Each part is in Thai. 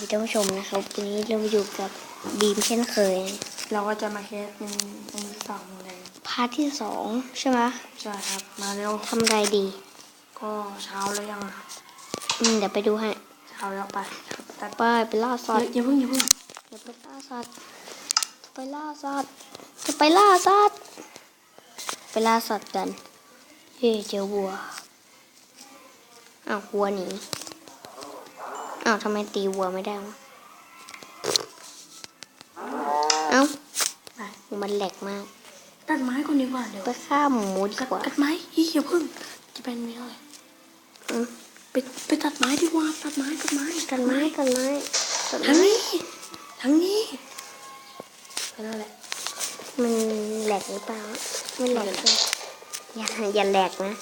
ดีท่านผู้ชมนะครับวันนี้เราอยู่กับบีมเช่นเคย เราก็จะมาแคสเป็นเป็นที่สองเลยพาร์ทที่สองใช่ไหมใช่ครับ มาเร็วทำอะไรดี ก็เช้าแล้วยังอะอืมเดี๋ยวไปดูให้เช้าแล้วไปตัดไปไปล่าสัตว์อย่าเพิ่งอย่าเพิ่งเดี๋ยวไปล่าสัตว์จะไปล่าสัตว์จะไปล่าสัตว์ไปล่าสัตว์กันเฮ้ยเจอวัวอ้าววัวหนี อ้าวทำไมตีวัวไม่ได้วะเอ้าไปมันแหลกมาก ตัดไม้ก่อนดีกว่าเดี๋ยวไปฆ่าหมูดีตัดกว่าตัดไม้อีอย่าเพิ่ง จะเป็นไม่อะไรอืมไปไปตัดไม้ดีกว่าตัดไม้ตัดไม้กันไม้กันไม้กันทั้งไม้นี้ทั้งนี้ไปนั่นแหละมันแหลกหรือเปล่าไม่แหลกเลยอย่าอย่าแหลกนะ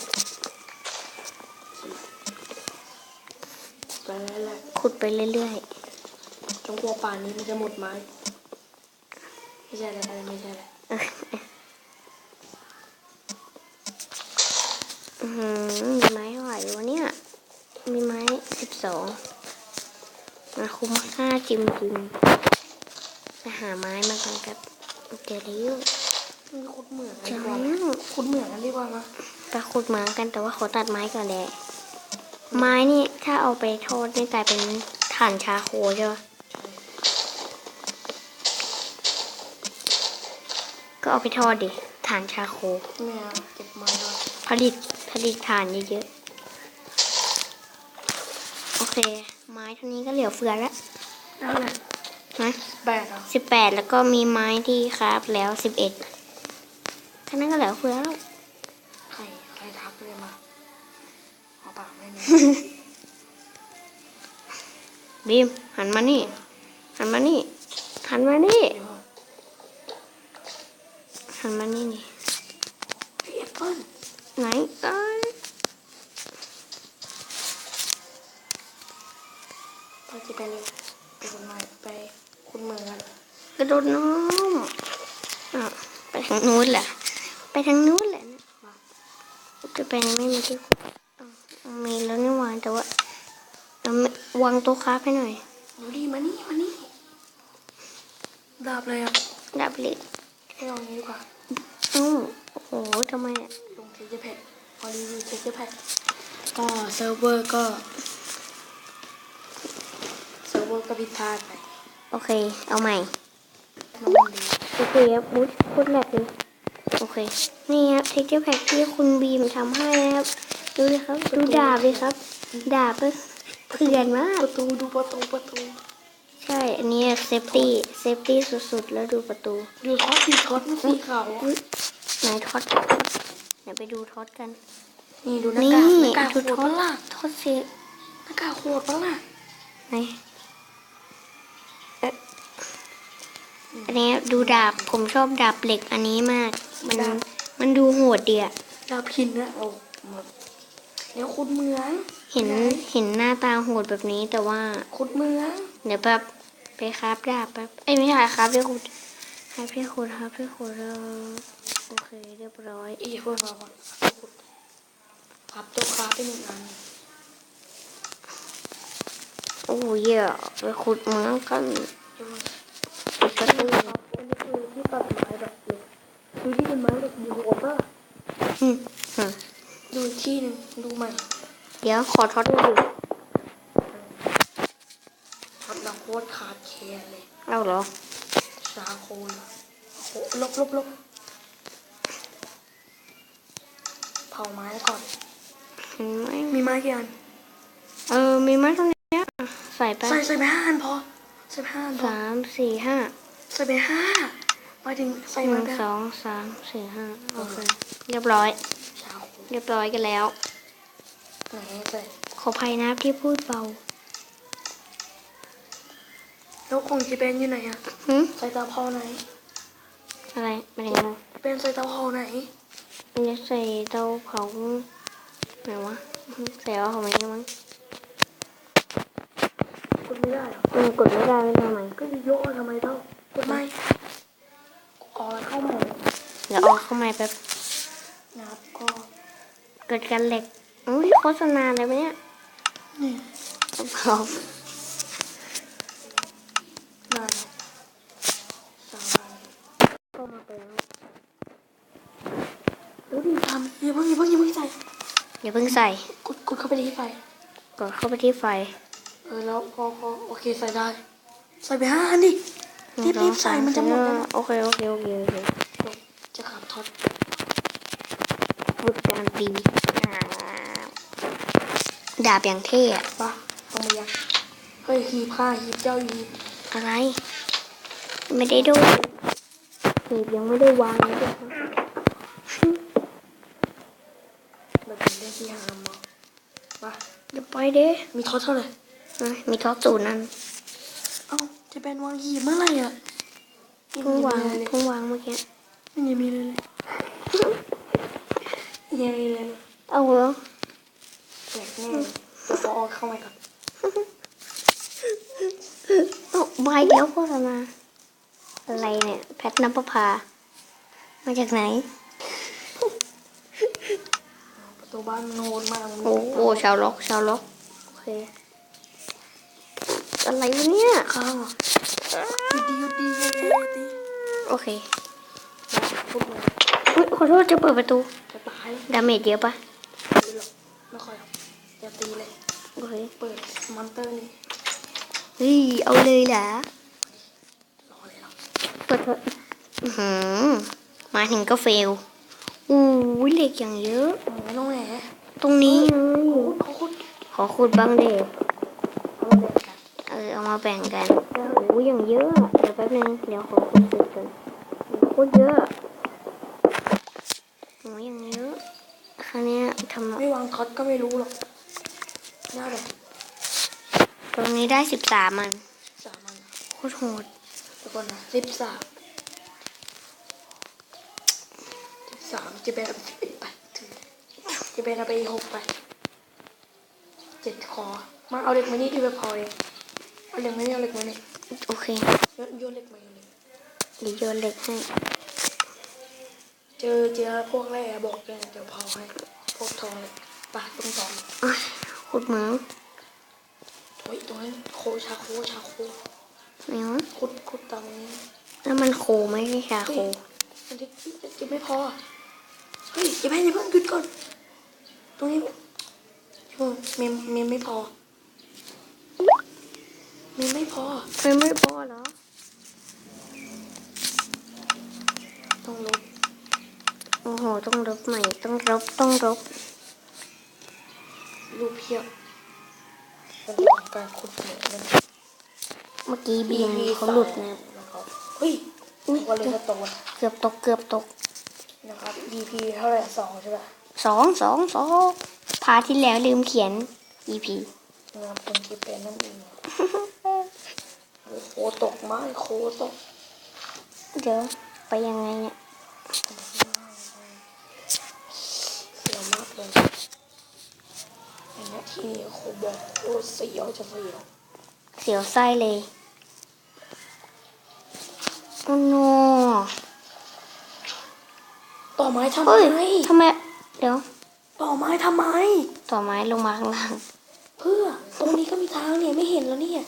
ไปนั่นแหละ ขุดไปเรื่อยจงกลัวป่านนี้มันจะหมดไม้ ไม่ใช่อะไรไม่ใช่อะไรๆอื้อหือมีไม้เท่าไหร่วะเนี่ย มีไม้สิบสองมาคุ้มค่าจริมจิมไปหาไม้มากันครับเจอแล้วมันขุดเหมืองกันเจดีอกว่าแล้วขุดเหมืองกันดีกว่านะไปขุดไม้กันแต่ว่าขอตัดไม้ก่อนเลย ไม้นี่ถ้าเอาไปทอดนี่กลายเป็นถ่านชาโคใช่ปะก็เอาไปทอดดิถ่านชาโคแม่เก็บไม้ก่อนผลิตผลิตถ่านเยอะๆ โอเค ไม้เท่านี้ก็เหลือเฟือแล้วนั่นแหละนะแบกอะสิบแปดแล้วก็มีไม้ที่คราฟแล้วสิบเอ็ดแค่นั้นก็เหลือเฟือแล้ว บีมหันมานี่ หันมานี่ หันมานี่เดี๋ยวหันมานี่นี่พี่แอปเปิ้ลไหนเอ้ยพอจะไปเลยไปคนใหม่ไปคุณเมืองกันกระโดดน้ำอะไปทางนู้นแหละ ไปทางนู้นแหละนะจะไปไม่มีที่ขุดอ้าว มีแล้วนี่หวานแต่ว่าเอาไม่วางโต๊ะคราฟให้หน่อยดูดิมานี่มานี่ดาบเลยอะดับเล็กให้ลองนี้ดีกว่าอ้าวโอ้โหทำไมอะลงเทเจอร์แพดพอรีวิวเทเจอร์แพดก็เซิร์ฟเวอร์ก็เซิร์ฟเวอร์ก็ผิดพลาดไปโอเค เอาใหม่น้ำมันดีโอเคครับบุ๊ดพูดแบบนี้โอเค นี่ครับเทคเจอร์แพ็กที่คุณบีมทำให้นะครับ ดูเลยครับ ดูดาบเลยครับ ดาบก็เพื่อนมากประตูดูประตูประตู ใช่ อันนี้เซฟตี้เซฟตี้สุดๆ แล้วดูประตู ดูท็อตดีท็อตมันสีขาวอุ๊ยไหนท็อตเดี๋ยวไปดูท็อตกัน นี่ดูหน้านี่กากหน้ากากโหดูดท็อปะตล่ะท็อตเสีหน้ากากโหดปะล่ะไหนเอ๊ะอันนี้ดูดาบผมชอบดาบเหล็กอันนี้มาก มันมันดูโหดดีอะดาบพินนะโอ้หมด เดี๋ยวขุดเมือง เห็นเห็นหน้าตาโหดแบบนี้แต่ว่าขุดเมือง เดี๋ยวแบบไปคราฟดาบแป๊บเอ้ยไม่ใช่ครับพี่ขุดให้พี่ขุดครับพี่ขุดแล้วโอเคเรียบร้อยอีกคนมาก่อนขุดพับตัวคราฟไปหนึ่งอันโอ้ยอะไปขุดเหมืองกันเดี๋ยวมันปิดประตูครับอันนี้คือที่ตัดไม้แบบเหล็กดูที่เป็นไม้เหล็กดูโหดปะล่ะอืมอืม ดูอีกที่หนึงดูใหม่ เดี๋ยวขอทอดดูดิท็อตเราโคตรขาดแคลนเลยเอาเหรอชาโคลโหลบลบลบเผาไม้ก่อนเห็นไหมมีไม้กี่อัน เออ มีไหมตรงนี้อะใส่ไป ใส่ใส่ไปห้าอันพอ ใส่ไปห้าอันพอสามสี่ห้าใส่ไปห้าหมายถึงใส่หไม้นึ่งไปสองสามสี่ห้าโอเค เรียบร้อยชาโค เรียบร้อยกันแล้วไหนใส่ขออภัยนะที่พูดเบา แล้วของจีเป็นอยู่ไหนอะหึใส่เตาเผาไหน อะไรไม่ได้งงเป็นใส่เตาเผาไหนมันจะใส่เตาเผาไหนวะใส่เอาของมันยังมั้งกดไม่ได้เหรอมันกดไม่ได้ไม่ทำไมก็จะโยกทำไมเต้ากดไม่ออกเข้าใหม่เดี๋ยวเอาเข้ามาแป๊บนะครับก็ เกิดกันเหล็กอุ้ยโฆษณาอะไรวเนี่ยพร้อมมาสองก็มาไปิดดูดิทำอย่าเพิ่งอย่าเพิ่งอย่าเพิ่งใส่อย่าเพิ่งใส่กดกดเข้าไปที่ไฟกดเข้าไปที่ไฟเออแล้วพอพอโอเคใส่ได้ ใส่ไปห้าอันดิรีบรีบใส่มันจะหมดแล้วโอเคโอเคโอเคโอเคจะขับท็อต ฝึกการตีดาบอย่างเท่อะปะต้องมายังเฮ้ยหีบผ้าหีบเจ้าหีบอะไร ไม่ได้ดูหีบยังไม่ได้วางเลยด้วยครับแบบเป็นเรื่องที่หามมองปะอย่าไปเด้ มีท็อตเท่าไหร่อะมีท็อดสูตรนั่นเอ้าจะเป็นวางหีบเมื่อไหร่อะเพิ่งวางเลยเพิ่งวางเมื่อกี้ไม่ยังมีเลยเลย ยังมีเลยเลยเอาเหรอแปลกแน่เลยเดี๋ยวขอเอาเข้ามาก่อนเอาใบเดียวโฆษณาอะไรเนี่ย แพทน้ำประพา มาจากไหน ประตูบ้านมันโหดมากมันโอ้โหชาวล็อกชาวล็อก โอเค อะไรวะเนี่ยข้าวอะหยุดดีหยุดดีหยุดดีหยุดดีโอเคพูดเลยอุ๊ยขอโทษจะเปิดประตูจะตาย ดาเมจเยอะปะตีหรอกไม่ค่อยหรอกอย่าตีเลยโอเคเปิดมอนเตอร์นี่เฮ้ยเอาเลยเหรอรอเลยหรอเปิดเถอะอื้อหือมาถึงก็เฟลอู้ยเหล็กอย่างเยอะไม่ต้องแหมตรงนี้เลยเขาคุดขอขุดบ้างเด็กเขาเด็กกันเออเอามาแบ่งกันโอ้ยอย่างเยอะอะเดี๋ยวแป๊บนึงเดี๋ยวขอขุดเสร็จก่อนโคตรเยอะโอ้ยอย่างเย อะคราวเนี้ยทำไม่วางท็อตก็ไม่รู้หรอกน่าแบบตรงนี้ได้สิบสามมันสามอันโคตรโหดทุกคนนะสิบสามสิบสามจะเป็นเอาสิบเอ็ดไปถือจะเป็นเอาไปหกไปเจ็ดคอมาเอาเหล็กมานี่ที่ไปพอเองเอาเหล็กมานี่เอาเหล็กมานี่โอเคโยนโยนเหล็กมาโยนเหล็กเดี๋ยวโยนเหล็กให้ เจอเจอพวกแร่บอกเลยนะเดี๋ยวเผาให้ พวกทองเลยปาดตรงทองอะขุดเหมืองเฮ้ยตรงนั้นโคชาโคชาโคไหนวะขุดขุดตามนี้แล้วมันโคไม่ใช่ชาโคมันจะจะจะไม่พอ เฮ้ยอย่าแพ้อย่าเพิ่งหยุดก่อน ตรงนี้เออเมมเมมไม่พอ เมมไม่พอมันไม่พอเหรอต้องลบ โอ้โห ต้องรบใหม่ ต้องรบต้องรบรูปเพียบมันเป็นการขุดเหมือนกันเมื่อกี้บีมเขาหลุดนะนะครับเฮ้ยวันเลยก็ตกว่ะเกือบตก เกือบตกนะครับ EP เท่าไหร่สองใช่ป่ะสองสองสองพาร์ทที่แล้วลืมเขียน EP นะครับเป็นคลิปเป็นนั่นเองโอ้โหตกมากโคตก เดี๋ยว ไปยังไงเนี่ย เสียวมากเลยอันนี้ ที่นี่โคบอกโคตรเสียวจะเสียวเสียวไส้เลยโอ้โนต่อไม้ทำไมเฮ้ยทำไม เดี๋ยว ต่อไม้ทำไม ต่อไม้ลงมาข้างล่าง เพื่อ ตรงนี้ก็มีทางเนี่ยไม่เห็นแล้วเนี่ย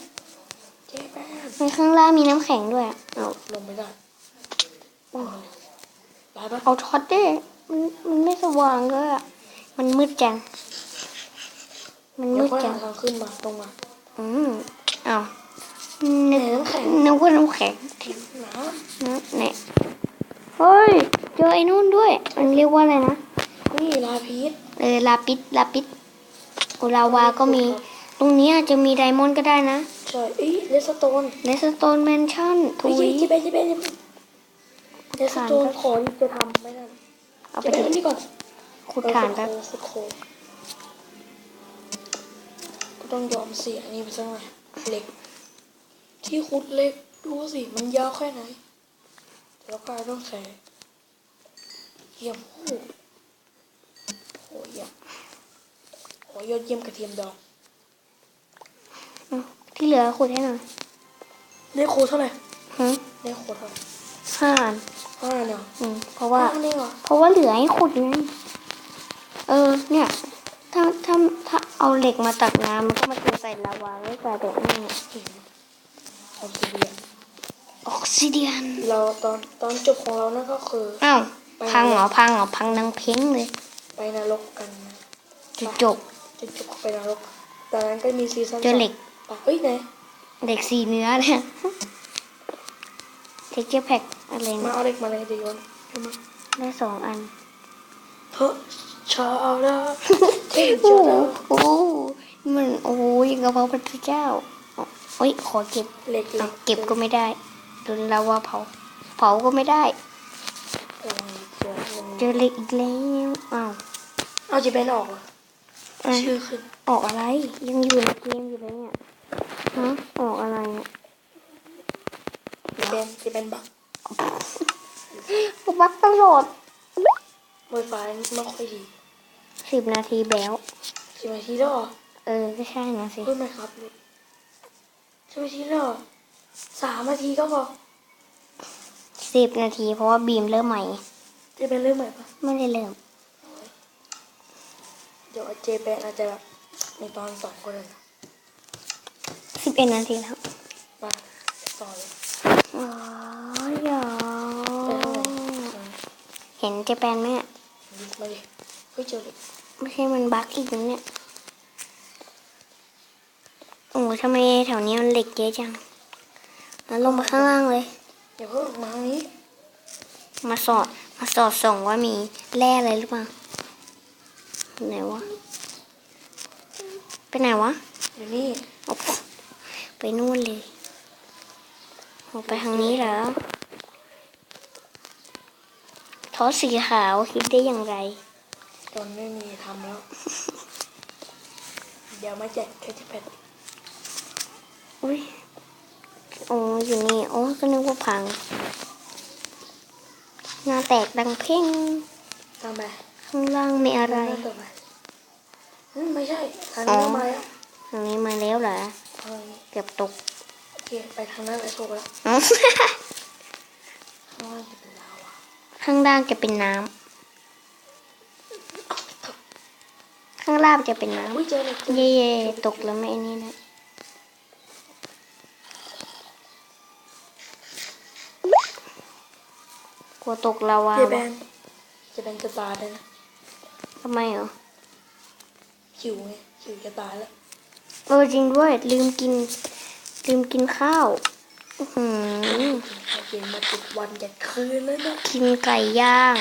เจ๊แป้งในข้างล่างมีน้ำแข็งด้วยอะเอาลงไม่ได้ได้ปะเอาท็อตดิมันมันไม่สว่างเลยอะมันมืดจัง มันเดี๋ยมืวดค่อยจัหางทางขึ้นมาตรงมา อืมเอานึกไหนน้ำแข็งนึกว่าน้ำแข็งหนานะเนี่ยเฮ้ย เจอไอ้นู่นด้วย มันเรียกว่าอะไรนะ นี่ลาพีชเออลาปิดลาปิดโอลาวาก็มี ตรงนี้อาจจะมีไดมอนด์ก็ได้นะ ใช่เอ้ยเลสโตนเลสโตนแมนชั่นทุเฮ้ยยเจ๊แป้งเจ๊แป้งเจ๊แป้งเลสโตนขอจะทำไม่ได้เอาไปเจ๊แป้งดินี่ก่อนขุดฐานแป๊บขุดโคก็ ต้องยอมเสียนี่ไปสักหน่อยเหล็ก ที่ขุดเหล็กดูสิมันยาวแค่ไหน แล้วก็ต้องใส่เยี่ยมโอ้โหโหเยี่ยมโหยอดเยี่ยมกระเทียมดองอืมที่เหลือขุดให้หน่อยได้โคเท่าไหร่หืมได้โคเท่าไหร่ห้าอันห้าเนี่ยอืมเพราะว่าห้าเนี่ยเหรอเพราะว่าเหลือให้ขุดไงเออเนี่ย ถ้าถ้าถ้า เอาเหล็กมาตักน้ำมันก็มาเทใส่ลาวาไว้กลายเป็นนี่หินออกซิเดียนออกซิเดียนเราตอนตอนจบของเรานั่นก็คืออ้าวพังเหรอพังเหรอพังนังเพ้งเลย ไปนรกกันนะจุดจบจุดจบเข้าไปนรกจากนั้นก็มีซีซั่นเจอเหล็กสองไปเฮ้ยไหนเด็กสีเนื้อเนี่ยเทคเจอร์แพ็กอะไรมาเนี่ยเอาเหล็กมาเลยเดี๋ยวโยนโยนมาได้สองอันเฮ้ย ชาดาเท่ชาโอ้ดาโหมันโอ้ยยังกระเพราพระเจ้าโอ้ยขอเก็บเหล็กเหล็เอากเก็บก็ไม่ได้โดนลาวาเผา เผาก็ไม่ได้เออเจอเจอเหล็กอีกแล้วอ้าวเอาจีเป็นออกเหรอเอ้ยชื่อขึ้นออกอะไร ยังอยู่ในเกมอยู่เลยเนี่ยฮะออกอะไรเนี่ยจีเป็นจีเป็นบักบักตลอดไวไฟไม่ค่อยดี สิบนาทีแบ้วสิบนาทีแล้วเหรอเออก็ใช่นะสิเฮ้ยไม่ครับลูกสิบนาทีแล้วเหรอสามนาทีก็พอสิบนาที เพราะว่าบีมเริ่มใหม่จะเป็นเรื่องใหม่ปะไม่ได้เริ่มเดี๋ยวเจเป็นอาจจะแบบในตอนสองก็ได้นะสิบเอ็ดนาทีแล้วมาต่อเลยอ๋ออย่าไปเท่าไหร่อืมเห็นเจแปนไหมอะมาดิเฮ้ยเจอเลย ไม่ใช่มันบั๊กอีกแล้วเนี่ย โอ้ทำไมแถวนี้มันเหล็กเยอะจังแล้วลงมาข้างล่างเลย เดี๋ยวเพิ่งมาทางนี้ มาสอด มาสอดส่องว่ามีแร่อะไรหรือเปล่า ไหนวะ ไปไหนวะเดี๋ยวนี้โอ้โหไปนู่นเลยโอ้ไปทางนี้เหรอทอสีขาวคิดได้อย่างไร ตอนไม่มีทำแล้ว เดี๋ยวมาแจกแคชแพดอุ้ยโอ้อยู่นี่โอ้ก็นึกว่าพังหน้าแตกดังเพ่งตามไปข้างล่างมีอะไรหน้าต่อไปอืมไม่ใช่ทางนี้ก็มาแล้วทางนี้มาแล้วเหรอทางนี้เกือบตกโอเคไปทางนั้นเลยถูกแล้วอ๋อข้างล่างจะเป็นลาวาข้างล่างจะเป็นน้ำางล่างจะเป็นน้อุ้ยเจอเลยเจอำเลยเย่ๆตกแล้วไม่ไอ้นี่นะกลัวตกลาวาเจแบวะนเจแบนจะตายเลยนะทำไมเหรอหิวไงหิวจะตายแล้วเออจริงด้วยลืมกิน ลืมกินข้าวอื้อหือข้าวเย็นมาติดวันยันคืนเลยนะกินไก่ย่าง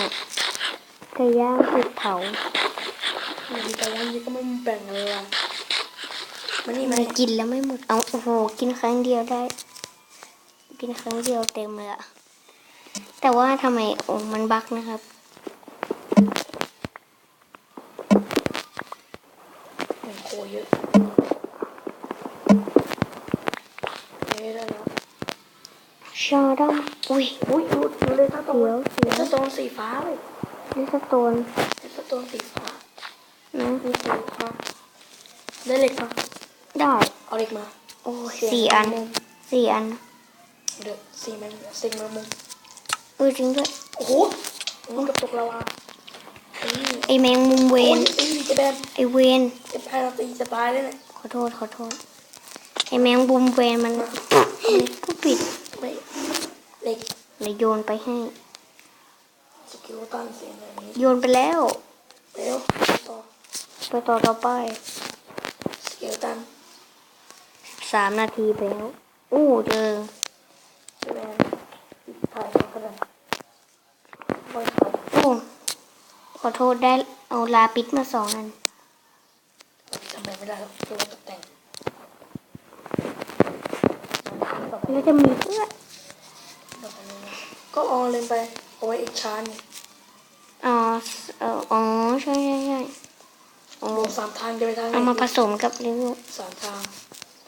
ไก่ย่างถูกเผา มีแต่วันนี้ก็ไม่แบ่งอะไรมันนี่มัมันนกินแล้วไม่หมด เอาโอ้โห กินครั้งเดียวได้ กินครั้งเดียวเต็มเลยอะแต่ว่าทำไมโอ้มันบักนะครับมันโคเยอะเฮ้ยได้แล้วชาดอมอุ้ย อุ้ยดูดูเลยถ้าตรงเดี๋ยวเดี๋ยวถ้าตรงสีฟ้าเลยนี่สโตนถ้าตรงสีฟ้า นะมีสีฟ้าได้เหล็กมาได้เอาเหล็กมา โอ้สี่อันสี่อันเดือดสี่แมงสี่แมงมุมเออจริงด้วยโอ้โหมันกับตกลาวาเอ้ยไอแมงมุมเวนไอเวนจะแพ้เราตีจะตายเลยเนี่ยขอโทษขอโทษไอแมงมุมเวนมันก็ปิดไม่เล็กเลยโยนไปให้สกิลตันเสียงแบบนี้โยนไปแล้วเร็วต่อ ไปต่อต่อไปสกิลตันสามนาทีไปแล้วอู้เจอจะแบนถ่ายเขาขนาดบอยเขาโอ้ขอโทษได้เอาลาปิดมาสองอันทำไมไม่ได้หรอกตัวตกแต่งแล้วจะมีเพื่อนก็ออเลนไปเอาไว้อีกชั้นหนึ่งอ๋อเอออ๋อใช่ใช่ใช่ อ๋อรวมสามทางจะไปทางไหนเอามาผสมกับริ้วสามทาง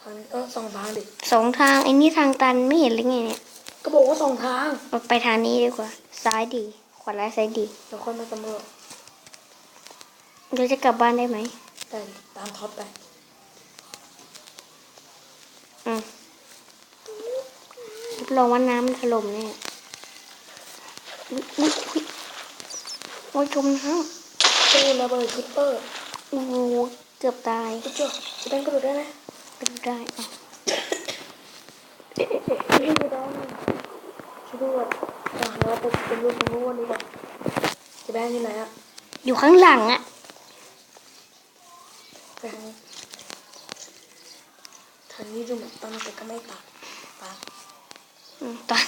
ทางเออสองทางดิสองทางไอ้นี่ทางตันไม่เห็นเลยไงเนี่ยก็บอกว่าสองทางเราไปทางนี้ดีกว่า ซ้ายดีขวาและซ้ายดีเดี๋ยวค่อยมาสำรวจเราจะกลับบ้านได้ไหมแต่ตามท็อปไปอืมรับรองว่าน้ำมันถล่มแน่อุ๊ยอุ๊ยอุ๊ยโอ้ยจมน้ตู้ระเบิดคิปเปอร์ำ โอ้โหเกือบตายก็เจ้าจะเป็นกระโดดได้ไหมเป็นได้อะไม่ได้ได้ช่วยด้วยอะเราไปเป็นลูกนู้นดีกว่าจะแบนอยู่ไหนอะอยู่ข้างหลังอะไปทางนี้ทางนี้ดูเหมือนตันแต่ก็ไม่ตันตันอืมตัน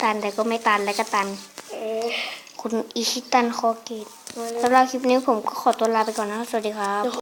ตันแต่ก็ไม่ตันและก็ตันเอ๊ะคุณอิชิตันคอเกตมาเลย สำหรับคลิปนี้ผมก็ขอตัวลาไปก่อนนะสวัสดีครับ